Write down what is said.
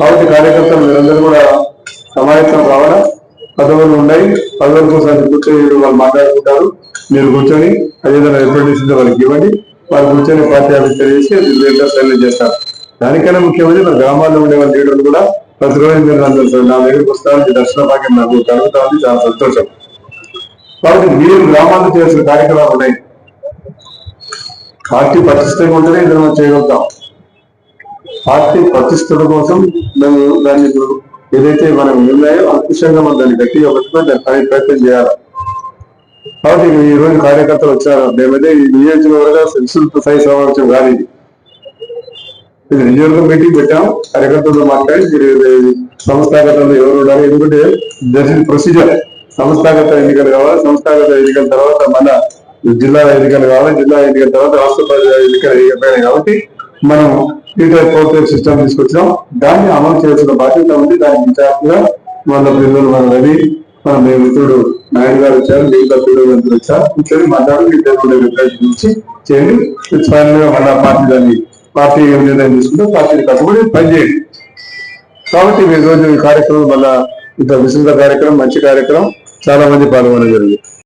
కాబట్టి కార్యకర్తలు మీరందరూ కూడా సమాయత్తం కావాలా? పదవులు ఉన్నాయి. పదవుల కోసం కూర్చొని వాళ్ళు మాట్లాడుకుంటారు. మీరు కూర్చొని అదేవిధంగా రిప్రజెంటేషన్ వాళ్ళకి ఇవ్వండి. వాళ్ళు కూర్చొని పార్టీ ఆఫీస్ తెలియజేసి లీడర్ సైన్ చేస్తారు. దానికన్నా ముఖ్యమైనది మన గ్రామాల్లో ఉండే వాళ్ళ లీడర్లు కూడా ప్రతిరోజు మీరు అందరూ నా దగ్గరికి వస్తారని దర్శన భాగ్యం నాకు కలుగుతా ఉంది. చాలా సంతోషం. కాబట్టి మీరు గ్రామాల్లో చేసిన కార్యక్రమాలు ఉన్నాయి. పార్టీ పటిష్టంగా ఉంటేనే ఇద్దరు మనం చేయగలుగుతాం. పార్టీ ప్రతిష్టల కోసం మేము దాన్ని ఇప్పుడు ఏదైతే మనం ఉన్నాయో అంకుశంగా మనం దాన్ని గట్టిగా పట్టుకొని దాన్ని పని ప్రయత్నం చేయాలి. కాబట్టి ఈ రోజు కార్యకర్తలు వచ్చారు. మేమైతే ఈ నియోజకవర్గ సెన్సిల్ సై సమావేశం కాదు ఇది. ఇది నియోజకవర్గ మీటింగ్ పెట్టాం. కార్యకర్తలతో మాట్లాడి మీరు సంస్థాగతంలో ఎవరు ఉండాలి ఎందుకంటే దట్ ఇస్ ప్రొసీజర్. సంస్థాగత ఎన్నికలు కావాలి సంస్థాగత ఎన్నికల తర్వాత మన జిల్లా ఎన్నికలు కావాలి జిల్లా ఎన్నికల తర్వాత రాష్ట్ర ఎన్నికలు కాబట్టి మనం టీటర్ పోర్టల్ సిస్టమ్ తీసుకొచ్చాం దాన్ని అమలు చేయాల్సిన బాధ్యత ఉంది. దాని ఇన్ఛార్జ్గా మన పిల్లలు మన రవి మన మిత్రుడు నాయుడు గారు వచ్చారు మిగతా పిల్లలు అందరూ వచ్చారు. కూర్చొని మాట్లాడి ఇద్దరు రిప్రజెంట్ చేయండి. ఫైనల్గా మన పార్టీ దాన్ని పార్టీ ఏం నిర్ణయం తీసుకుంటే పార్టీని కట్టుబడి పనిచేయండి కాబట్టి ఈ రోజు ఈ కార్యక్రమం మళ్ళా ఇంత విస్తృత కార్యక్రమం మంచి కార్యక్రమం చాలా మంది పాల్గొనడం జరిగింది.